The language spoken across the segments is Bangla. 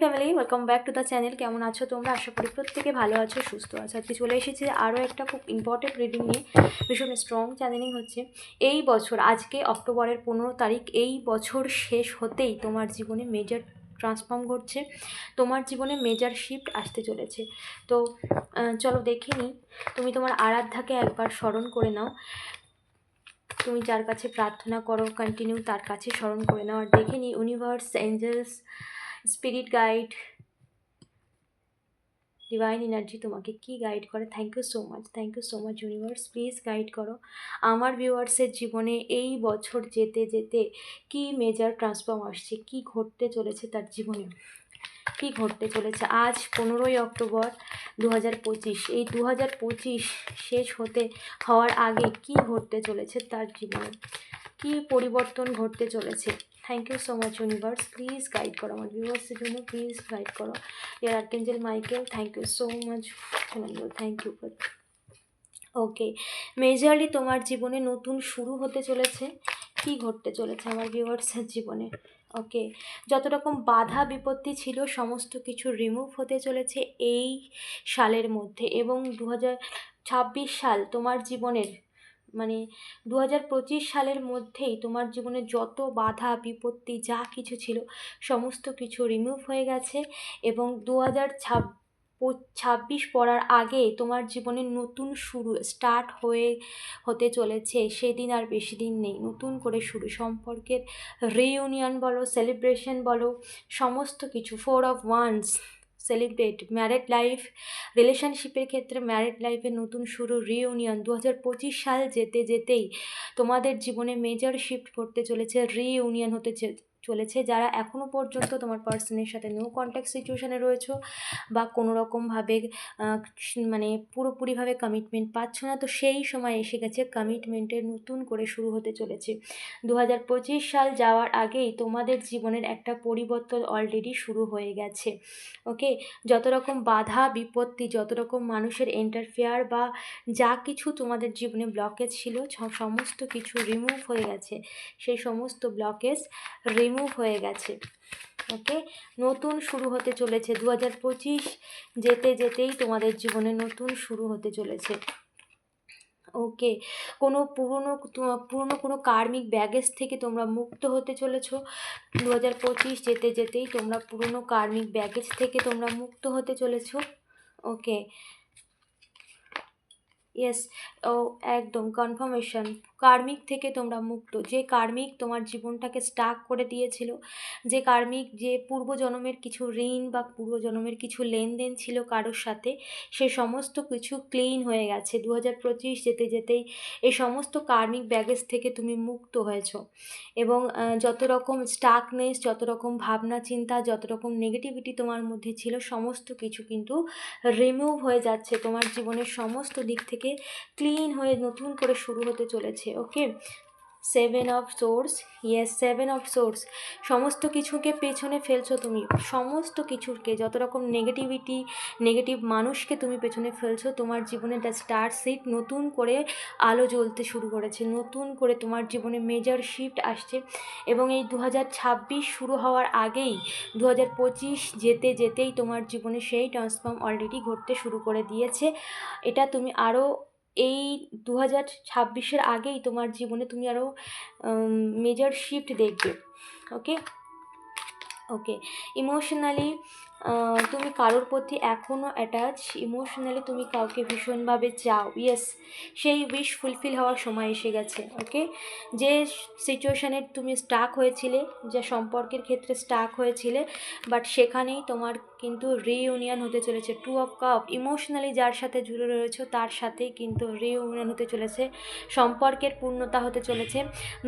Family welcome back to the channel কেমন আছো তোমরা? আশা করি প্রত্যেকে ভালো আছো, সুস্থ আছো। আজকে চলে এসেছি আরও একটা খুব ইম্পর্টেন্ট রিডিং নিয়ে। ভীষণ স্ট্রং চ্যানেলিং হচ্ছে। এই বছর, আজকে অক্টোবরের পনেরো তারিখ, এই বছর শেষ হতেই তোমার জীবনে মেজর ট্রান্সফর্ম ঘটছে। তোমার জীবনে মেজর শিফট আসতে চলেছে। তো চলো দেখে নিই। তুমি তোমার আরাধ্যাকে একবার স্মরণ করে নাও। তুমি যার কাছে প্রার্থনা করো কন্টিনিউ তার কাছে স্মরণ করে নাও। আর দেখে নিই universe angels spirit guide divine energy তোমাকে কি গাইড করে? Thank you so much thank you so much universe please guide করো। আমার ভিউয়ার্সের জীবনে এই বছর যেতে যেতে কি মেজার ট্রান্সফর্ম আসছে? কি ঘটতে চলেছে তার জীবনে? কি ঘটতে চলেছে? আজ পনেরোই অক্টোবর দু হাজার পঁচিশ, এই দু হাজার পঁচিশ শেষ হতে, হওয়ার আগে কি ঘটতে চলেছে তার জীবনে? কি পরিবর্তন ঘটতে চলেছে? Thank you so much universe please guide করো আমার ভিউয়ার্সের জন্য প্লিজ গাইড করো। Year archangel Michael thank you so much thank you okay majorly তোমার জীবনে নতুন শুরু হতে চলেছে। কি ঘটতে চলেছে আমার ভিউয়ার্সের জীবনে? ওকে যত রকম বাধা বিপত্তি ছিল, সমস্ত কিছু রিমুভ হতে চলেছে এই সালের মধ্যে। এবং দু ছাব্বিশ সাল তোমার জীবনের মানে দু হাজার পঁচিশ সালের মধ্যেই তোমার জীবনে যত বাধা, বিপত্তি, যা কিছু ছিল, সমস্ত কিছু রিমুভ হয়ে গেছে এবং দু হাজার ছাব্বিশ, পড়ার আগে তোমার জীবনে নতুন শুরু স্টার্ট হয়ে, হতে চলেছে। সেদিন আর বেশি দিন নেই। নতুন করে শুরু। সম্পর্কের রিইউনিয়ন বলো সেলিব্রেশন বলো, সমস্ত কিছু four of wands celebrate married life রিলেশনশিপের ক্ষেত্রে ম্যারেড লাইফে নতুন শুরু রিউনিয়ন দু হাজার পঁচিশ সাল যেতে যেতেই তোমাদের জীবনে মেজর শিফট করতে চলেছে রিইউনিয়ন হতে চলেছে, যারা এখনও পর্যন্ত তোমার পার্সনের সাথে নো কন্ট্যাক্ট সিচুয়েশানে রয়েছো বা কোনো রকমভাবে মানে পুরোপুরিভাবে কমিটমেন্ট পাচ্ছ না, তো সেই সময় এসে গেছে কমিটমেন্টের নতুন করে শুরু হতে চলেছে। দু হাজার পঁচিশ সাল যাওয়ার আগেই তোমাদের জীবনের একটা পরিবর্তন অলরেডি শুরু হয়ে গেছে ওকে যত রকম বাধা, বিপত্তি, যত রকম মানুষের এন্টারফেয়ার বা যা কিছু তোমাদের জীবনে ব্লকেজ ছিল সমস্ত কিছু রিমুভ হয়ে গেছে। সেই সমস্ত ব্লকেজ রিমুভ হয়ে গেছে। ওকে নতুন শুরু হতে চলেছে। দু হাজার পঁচিশ যেতে যেতেই তোমাদের জীবনে নতুন শুরু হতে চলেছে। ওকে কোনো পুরনো পুরনো কোনো কার্মিক ব্যাগেজ থেকে তোমরা মুক্ত হতে চলেছো। দু হাজার পঁচিশ যেতে যেতেই তোমরা পুরনো কার্মিক ব্যাগেজ থেকে তোমরা মুক্ত হতে চলেছো। ওকে ইয়েস ও, একদম কনফার্মেশন কার্মিক থেকে তোমরা মুক্ত। যে কার্মিক তোমার জীবনটাকে স্টাক করে দিয়েছিল, যে কার্মিক যে পূর্বজন্মের কিছু ঋণ বা পূর্বজন্মের কিছু লেনদেন ছিল কারোর সাথে, সে সমস্ত কিছু ক্লিন হয়ে গেছে। দু হাজার পঁচিশ যেতে যেতেই এই সমস্ত কার্মিক ব্যাগেজ থেকে তুমি মুক্ত হয়েছ। এবং যত রকম স্টাকনেস যত রকম ভাবনা চিন্তা, যত রকম নেগেটিভিটি তোমার মধ্যে ছিল, সমস্ত কিছু কিন্তু রিমুভ হয়ে যাচ্ছে। তোমার জীবনের সমস্ত দিক থেকে ক্লিন হয়ে নতুন করে শুরু হতে চলেছে। Okay seven of swords yes seven of swords সমস্ত কিছুকে পেছনে ফেলছো তুমি। সমস্ত কিছুকে, যত রকম নেগেটিভিটি নেগেটিভ মানুষকে তুমি পেছনে ফেলছো, তোমার জীবনে দ্য স্টার সিট নতুন করে আলো জ্বলতে শুরু করেছে। নতুন করে তোমার জীবনে মেজর শিফট আসছে। এবং এই দু হাজার ছাব্বিশ শুরু হওয়ার আগেই দু হাজার পঁচিশ যেতে যেতেই তোমার জীবনে সেই ট্রান্সফর্ম অলরেডি ঘটতে শুরু করে দিয়েছে। এটা তুমি আরও এই দু হাজার ছাব্বিশের আগেই তোমার জীবনে তুমি আরও মেজর শিফট দেখবে ওকে ওকে ইমোশনালি তুমি কারোর প্রতি এখনও অ্যাটাচ ইমোশনালি তুমি কাউকে ভীষণভাবে চাও ইয়েস সেই উইশ ফুলফিল হওয়ার সময় এসে গেছে ওকে যে সিচুয়েশানে তুমি স্টাক হয়েছিলে, যে সম্পর্কের ক্ষেত্রে স্টাক হয়েছিলে বাট সেখানেই তোমার কিন্তু রিইউনিয়ন হতে চলেছে টু অফ কাপ ইমোশনালি যার সাথে জুড়ে রয়েছে, তার সাথেই কিন্তু রিইউনিয়ন হতে চলেছে, সম্পর্কের পূর্ণতা হতে চলেছে,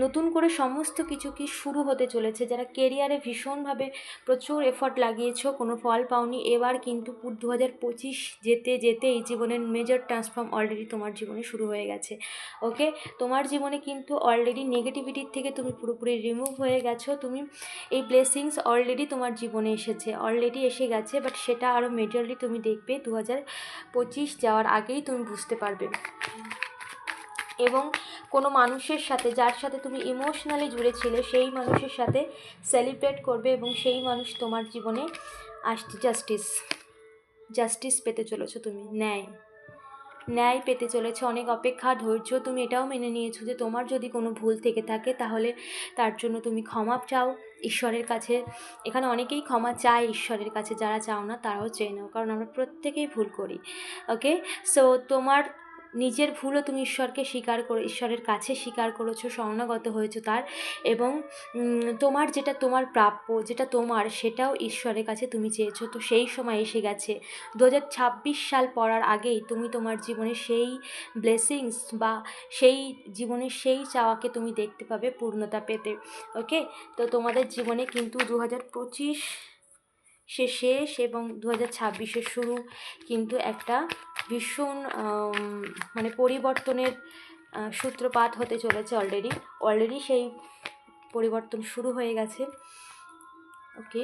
নতুন করে সমস্ত কিছু কি শুরু হতে চলেছে, যারা কেরিয়ারে ভীষণভাবে প্রচুর এফর্ট লাগিয়েছো, কোনো ফল পাওনি। এবার কিন্তু দু হাজার পঁচিশ যেতে যেতেই জীবনের মেজর ট্রান্সফর্ম অলরেডি তোমার জীবনে শুরু হয়ে গেছে। ওকে তোমার জীবনে কিন্তু অলরেডি নেগেটিভিটির থেকে তুমি পুরোপুরি রিমুভ হয়ে গেছো। তুমি এই ব্লেসিংস অলরেডি তোমার জীবনে এসেছে। অলরেডি এসে গেছে বাট সেটা আরও মেজরলি তুমি দেখবে দু হাজার পঁচিশ যাওয়ার আগেই তুমি বুঝতে পারবে। এবং কোনো মানুষের সাথে, যার সাথে তুমি ইমোশনালি জুড়েছিলে সেই মানুষের সাথে সেলিব্রেট করবে এবং সেই মানুষ তোমার জীবনে আসছে। জাস্টিস জাস্টিস পেতে চলেছো তুমি, ন্যায় ন্যায় পেতে চলেছে। অনেক অপেক্ষা, ধৈর্য তুমি এটাও মেনে নিয়েছো যে তোমার যদি কোনো ভুল থেকে থাকে, তাহলে তার জন্য তুমি ক্ষমা চাও। ঈশ্বরের কাছে, এখানে অনেকেই ক্ষমা চায় ঈশ্বরের কাছে, যারা চাও না, তারাও চেয়ে নাও, কারণ আমরা প্রত্যেকেই ভুল করি ওকে সো তোমার নিজের ভুলও তুমি ঈশ্বরকে স্বীকার করে, ঈশ্বরের কাছে স্বীকার করেছ শরণাগত হয়েছো তার এবং তোমার যেটা তোমার প্রাপ্য, যেটা তোমার, সেটাও ঈশ্বরের কাছে তুমি চেয়েছো। তো সেই সময় এসে গেছে। দু হাজার ছাব্বিশ সাল পড়ার আগেই তুমি তোমার জীবনে সেই ব্লেসিংস বা সেই জীবনের সেই চাওয়াকে তুমি দেখতে পাবে পূর্ণতা পেতে। ওকে তো তোমাদের জীবনে কিন্তু দু হাজার পঁচিশ সে শেষ এবং দু হাজার ছাব্বিশের শুরু কিন্তু একটা ভীষণ মানে পরিবর্তনের সূত্রপাত হতে চলেছে অলরেডি অলরেডি সেই পরিবর্তন শুরু হয়ে গেছে। ওকে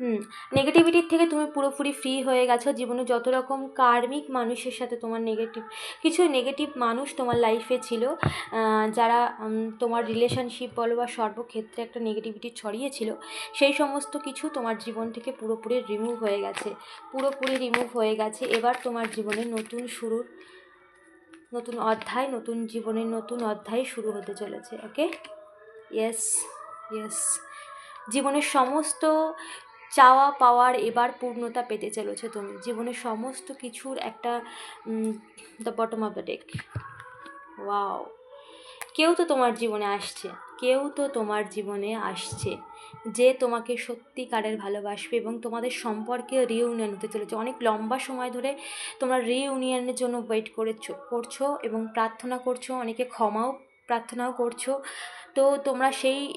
হুম নেগেটিভিটির থেকে তুমি পুরোপুরি ফ্রি হয়ে গেছো। জীবনে যত রকম কার্মিক মানুষের সাথে তোমার নেগেটিভ কিছু নেগেটিভ মানুষ তোমার লাইফে ছিল যারা তোমার রিলেশনশিপ বলো বা সর্বক্ষেত্রে একটা নেগেটিভিটি ছড়িয়েছিল, সেই সমস্ত কিছু তোমার জীবন থেকে পুরোপুরি রিমুভ হয়ে গেছে, পুরোপুরি রিমুভ হয়ে গেছে। এবার তোমার জীবনে নতুন শুরুর, নতুন অধ্যায়, নতুন জীবনের নতুন অধ্যায় শুরু হতে চলেছে ওকে ইয়েস ইয়েস জীবনের সমস্ত চাওয়া পাওয়ার এবার পূর্ণতা পেতে চলেছে তুমি। জীবনের সমস্ত কিছুর একটা the bottom of the deck wow কেউ তো তোমার জীবনে আসছে। কেউ তো তোমার জীবনে আসছে যে তোমাকে সত্যিকারের ভালোবাসবে এবং তোমাদের সম্পর্কে রিউনিয়ন হতে চলেছে। অনেক লম্বা সময় ধরে তোমরা রিউনিয়নের জন্য ওয়েট করেছ, করছ এবং প্রার্থনা করছ, অনেকে ক্ষমাও প্রার্থনাও করছ। তো তোমরা সেই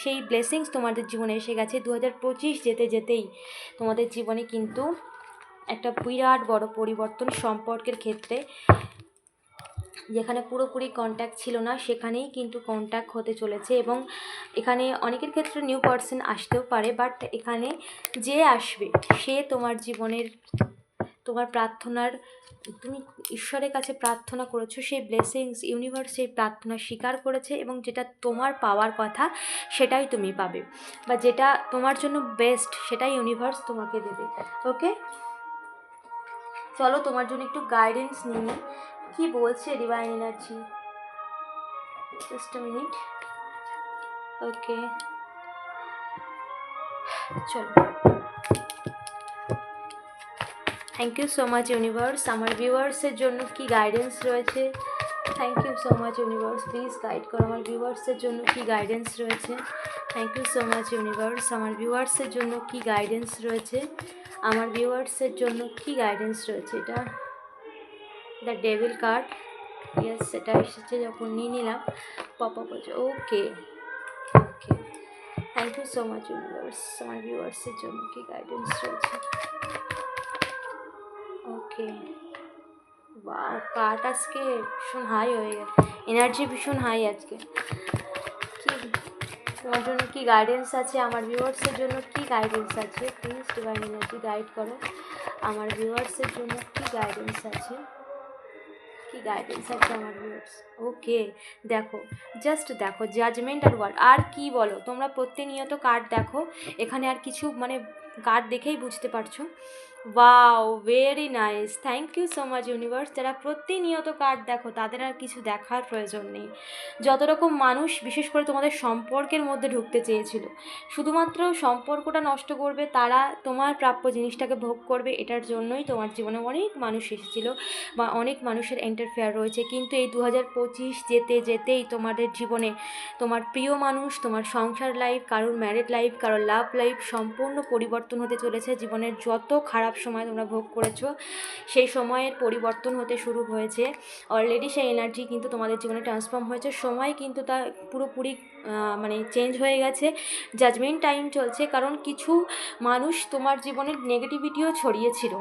সেই ব্লেসিংস তোমাদের জীবনে এসে গেছে। দু হাজার পঁচিশ যেতে যেতেই তোমাদের জীবনে কিন্তু একটা বিরাট বড় পরিবর্তন সম্পর্কের ক্ষেত্রে। যেখানে পুরোপুরি কন্ট্যাক্ট ছিল না, সেখানেই কিন্তু কন্ট্যাক্ট হতে চলেছে এবং এখানে অনেকের ক্ষেত্রে নিউ পার্সন আসতেও পারে বাট এখানে যে আসবে, সে তোমার জীবনের তোমার প্রার্থনার, তুমি ঈশ্বরের কাছে প্রার্থনা করেছ, সেই ব্লেসিংস ইউনিভার্স সেই প্রার্থনা স্বীকার করেছে এবং যেটা তোমার পাওয়ার কথা সেটাই তুমি পাবে বা যেটা তোমার জন্য বেস্ট সেটাই ইউনিভার্স তোমাকে দেবে ওকে চলো তোমার জন্য একটু গাইডেন্স নিয়ে কি বলছে divine energy just minute okay চলো। Thank you so much universe আমার ভিউয়ার্সের জন্য কি গাইডেন্স রয়েছে? Thank you so much universe please guide করো। আমার ভিউয়ার্সের জন্য কি গাইডেন্স রয়েছে? Thank you so much universe আমার ভিউয়ার্সের জন্য কি গাইডেন্স রয়েছে? আমার ভিউয়ার্সের জন্য কি গাইডেন্স রয়েছে? এটা দ্য ডেভিল কার্ড ইয়েস সেটা এসেছে যখন নিয়ে নিলাম। পপ হচ্ছে okay okay thank you so much universe আমার ভিউয়ার্সের জন্য কি গাইডেন্স রয়েছে? ওকে। বাও কার্ড আজকে ভীষণ হাই হয়ে গেছে। এনার্জি ভীষণ হাই আজকে। তোমার জন্য কী গাইডেন্স আছে? আমার ভিউয়ার্সের জন্য কী গাইডেন্স আছে? প্লিজ ডিভাইন এনার্জি গাইড করো। আমার ভিউয়ার্সের জন্য কী গাইডেন্স আছে? কি গাইডেন্স আছে আমার ভিউয়ার্স ওকে দেখো জাস্ট দেখো জাজমেন্ট আর ওয়ার্ড আর কি বলো? তোমরা প্রতিনিয়ত কার্ড দেখো। এখানে আর কিছু মানে কার্ড দেখেই বুঝতে পারছ। Wow very nice thank you so much universe যারা প্রতিনিয়ত কার্ড দেখো, তাদের আর কিছু দেখার প্রয়োজন নেই। যত রকম মানুষ, বিশেষ করে তোমাদের সম্পর্কের মধ্যে ঢুকতে চেয়েছিল, শুধুমাত্র সম্পর্কটা নষ্ট করবে, তারা তোমার প্রাপ্য জিনিসটাকে ভোগ করবে, এটার জন্যই তোমার জীবনে অনেক মানুষ এসেছিল বা অনেক মানুষের এন্টারফেয়ার রয়েছে। কিন্তু এই দু হাজার পঁচিশ যেতে যেতেই তোমাদের জীবনে তোমার প্রিয় মানুষ, তোমার সংসার লাইফ কারোর ম্যারেড লাইফ কারোর লাভ লাইফ সম্পূর্ণ পরিবর্তন হতে চলেছে। জীবনের যত খারাপ সময় তোমরা ভোগ করেছ। সেই সময়ের পরিবর্তন হতে শুরু হয়েছে। অলরেডি সেই এনার্জি কিন্তু তোমাদের জীবনে ট্রান্সফর্ম হয়েছে। সময় কিন্তু তা পুরোপুরি মানে চেঞ্জ হয়ে গেছে। জাজমেন্ট টাইম চলছে। কারণ কিছু মানুষ তোমার জীবনের নেগেটিভিটিও ছড়িয়েছিল।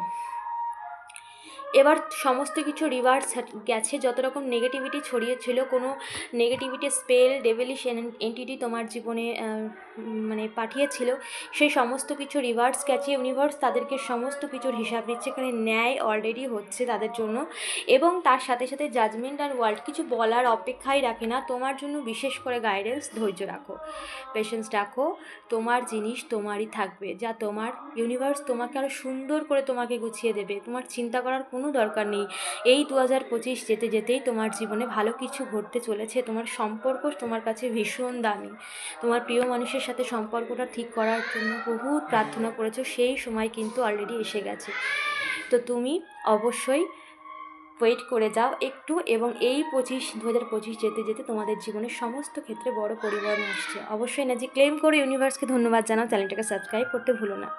এবার সমস্ত কিছু রিভার্স গেছে। যত রকম নেগেটিভিটি ছড়িয়েছিল কোনো নেগেটিভিটি স্পেল ডেভিলিশ এন্টিটি তোমার জীবনে মানে পাঠিয়েছিল, সেই সমস্ত কিছু রিভার্স গেছে। ইউনিভার্স তাদেরকে সমস্ত কিছুর হিসাব দিচ্ছে। এখানে ন্যায় অলরেডি হচ্ছে তাদের জন্য। এবং তার সাথে সাথে জাজমেন্ট আর ওয়ার্ল্ড কিছু বলার অপেক্ষাই রাখে না। তোমার জন্য বিশেষ করে গাইডেন্স ধৈর্য রাখো। পেশেন্স রাখো। তোমার জিনিস তোমারই থাকবে। যা তোমার ইউনিভার্স তোমাকে আরও সুন্দর করে তোমাকে গুছিয়ে দেবে। তোমার চিন্তা করার কোনো দরকার নেই। এই দু হাজার পঁচিশ যেতে যেতেই তোমার জীবনে ভালো কিছু ঘটতে চলেছে। তোমার সম্পর্ক তোমার কাছে ভীষণ দামি। তোমার প্রিয় মানুষের সাথে সম্পর্কটা ঠিক করার জন্য বহু প্রার্থনা করেছ। সেই সময় কিন্তু অলরেডি এসে গেছে। তো তুমি অবশ্যই ওয়েট করে যাও একটু এবং এই পঁচিশ দু হাজার পঁচিশ যেতে যেতে তোমাদের জীবনের সমস্ত ক্ষেত্রে বড় পরিবর্তন আসছে। অবশ্যই এনার্জি ক্লেম করে ইউনিভার্সকে ধন্যবাদ জানাও। চ্যানেলটাকে সাবস্ক্রাইব করতে ভুলো না।